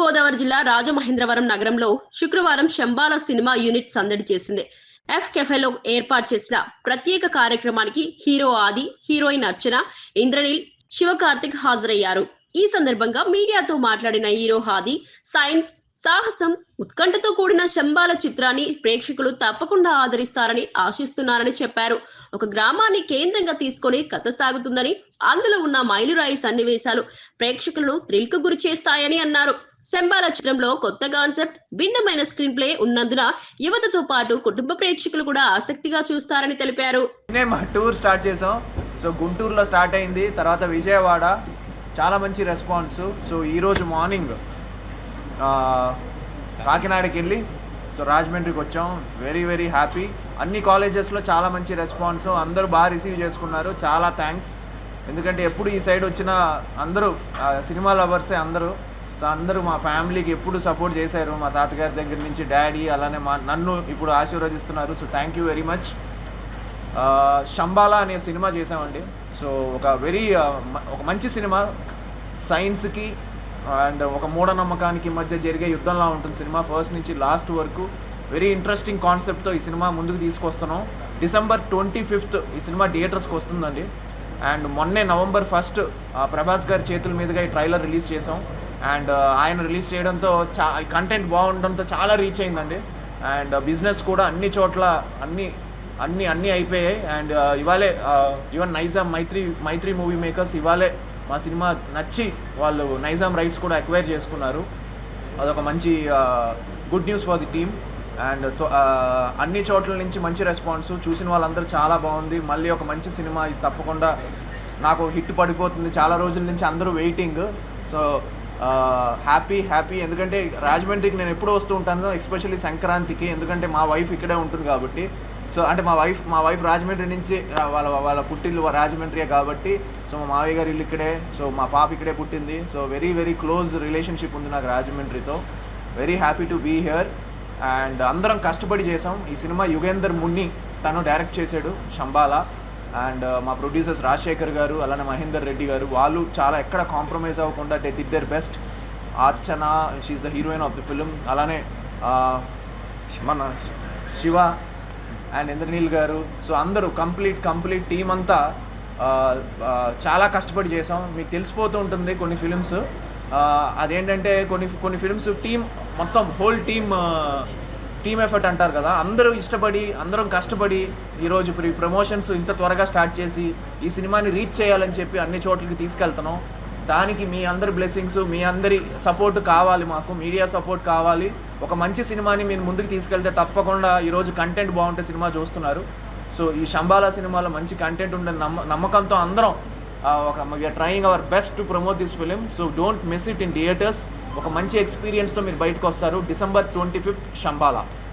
గోదావరి జిల్లా రాజమహేంద్రవరం నగరంలో శుక్రవారం శంబాల సినిమా యూనిట్ సందడి చేసింది. ఎఫ్ కెఫేలో ఏర్పాటు చేసిన ప్రత్యేక కార్యక్రమానికి హీరో ఆది హీరోయిన్ అర్చన ఇంద్రనీల్ శివకార్తిక్ హాజరయ్యారు. ఈ సందర్భంగా మీడియాతో మాట్లాడిన హీరో హాది సైన్స్ సాహసం ఉత్కంఠతో కూడిన శంబాల చిత్రాన్ని ప్రేక్షకులు తప్పకుండా ఆదరిస్తారని ఆశిస్తున్నారని చెప్పారు. ఒక గ్రామాన్ని కేంద్రంగా తీసుకొని కథ సాగుతుందని అందులో ఉన్న మైలురాయి సన్నివేశాలు ప్రేక్షకులను థ్రిల్కు గురి చేస్తాయని అన్నారు. శంబాల చిత్రంలో కొత్త కాన్సెప్ట్ భిన్నమైన స్క్రీన్ ప్లే ఉన్నందున యువతతో పాటు కుటుంబ ప్రేక్షకులు కూడా ఆసక్తిగా చూస్తారని తెలిపారు. మా టూర్ స్టార్ట్ చేసాం సో గుంటూరులో స్టార్ట్ అయింది. తర్వాత విజయవాడ. చాలా మంచి రెస్పాన్స్. సో ఈరోజు మార్నింగ్ కాకినాడకి వెళ్ళి సో రాజమండ్రికి వచ్చాం. Very very happy. అన్ని కాలేజెస్లో చాలా మంచి రెస్పాన్స్. అందరూ బాగా రిసీవ్ చేసుకున్నారు. చాలా థ్యాంక్స్ ఎందుకంటే ఎప్పుడు ఈ సైడ్ వచ్చిన అందరూ సినిమా లవర్సే అందరూ. సో అందరూ మా ఫ్యామిలీకి ఎప్పుడు సపోర్ట్ చేశారు మా తాతగారి దగ్గర నుంచి డాడీ అలానే మా నన్ను ఇప్పుడు ఆశీర్వదిస్తున్నారు. So thank you very much Shambala అనే సినిమా చేసామండి సో ఒక వెరీ ఒక మంచి సినిమా సైన్స్కి అండ్ ఒక మూఢనమ్మకానికి మధ్య జరిగే యుద్ధంలా ఉంటుంది సినిమా. ఫస్ట్ నుంచి లాస్ట్ వరకు వెరీ ఇంట్రెస్టింగ్ కాన్సెప్ట్తో ఈ సినిమా ముందుకు తీసుకొస్తున్నాం. డిసెంబర్ ట్వంటీ ఫిఫ్త్ ఈ సినిమా థియేటర్స్కి వస్తుందండి. అండ్ మొన్నే నవంబర్ ఫస్ట్ ప్రభాస్ గారి చేతుల మీదుగా ఈ ట్రైలర్ రిలీజ్ చేసాం అండ్ ఆయన రిలీజ్ చేయడంతో చా కంటెంట్ బాగుండడంతో చాలా రీచ్ అయిందండి. అండ్ బిజినెస్ కూడా అన్ని చోట్ల అన్ని అన్ని అన్నీ అయిపోయాయి. అండ్ ఇవాళే even Nizam Mythri Mythri movie makers ఇవాళే మా సినిమా నచ్చి వాళ్ళు నైజాం రైట్స్ కూడా అక్వైర్ చేసుకున్నారు. అదొక మంచి good news for the team. And అన్ని చోట్ల నుంచి మంచి రెస్పాన్స్. చూసిన వాళ్ళందరూ చాలా బాగుంది. మళ్ళీ ఒక మంచి సినిమా ఇది తప్పకుండా నాకు హిట్ పడిపోతుంది. చాలా రోజుల నుంచి అందరూ వెయిటింగ్. సో హ్యాపీ హ్యాపీ ఎందుకంటే రాజమండ్రికి నేను ఎప్పుడు వస్తూ ఉంటాను ఎస్పెషల్లీ సంక్రాంతికి. ఎందుకంటే మా వైఫ్ ఇక్కడే ఉంటుంది కాబట్టి. సో అంటే మా వైఫ్ మా వైఫ్ రాజమండ్రి నుంచి వాళ్ళ వాళ్ళ పుట్టిల్లు రాజమండ్రియే కాబట్టి. సో మా మావయ్య గారి ఇల్లు ఇక్కడే. సో మా పాప ఇక్కడే పుట్టింది. So very very close relationship ఉంది నాకు రాజమండ్రితో. Very happy to be here and అందరం కష్టపడి చేసాం ఈ సినిమా యుగేందర్ మున్ని తను డైరెక్ట్ చేశాడు శంబాలా. అండ్ uh, మా ప్రొడ్యూసర్స్ రాజశేఖర్ గారు అలానే మహేందర్ రెడ్డి గారు వాళ్ళు చాలా ఎక్కడ కాంప్రమైజ్ అవ్వకుండా they did their best Archana she the heroine of the film అలానే uh, మన శివ అండ్ ఇంద్రనీల్ గారు. సో అందరూ కంప్లీట్ కంప్లీట్ టీం అంతా uh, చాలా కష్టపడి చేసాం. మీకు తెలిసిపోతూ ఉంటుంది కొన్ని ఫిలిమ్స్ అదేంటంటే కొన్ని కొన్ని ఫిలిమ్స్ టీం మొత్తం హోల్ టీమ్ టీమ్ ఎఫర్ట్ అంటారు కదా అందరూ ఇష్టపడి అందరం కష్టపడి ఈరోజు ఇప్పుడు ఈ ప్రమోషన్స్ ఇంత త్వరగా స్టార్ట్ చేసి ఈ సినిమాని రీచ్ చేయాలని చెప్పి అన్ని చోట్లకి తీసుకెళ్తున్నాం. దానికి మీ అందరి బ్లెస్సింగ్స్ మీ అందరి సపోర్ట్ కావాలి మాకు మీడియా సపోర్ట్ కావాలి. ఒక మంచి సినిమాని మీరు ముందుకు తీసుకెళ్తే తప్పకుండా ఈరోజు కంటెంట్ బాగుంటే సినిమా చూస్తున్నారు. సో ఈ శంబాలా సినిమాలో మంచి కంటెంట్ ఉండే నమ్మ నమ్మకంతో అందరం ఒక we are trying our best to promote this film so don't miss it in theatres ఒక మంచి ఎక్స్పీరియన్స్తో మీరు బయటకు వస్తారు. December twenty fifth Shambhala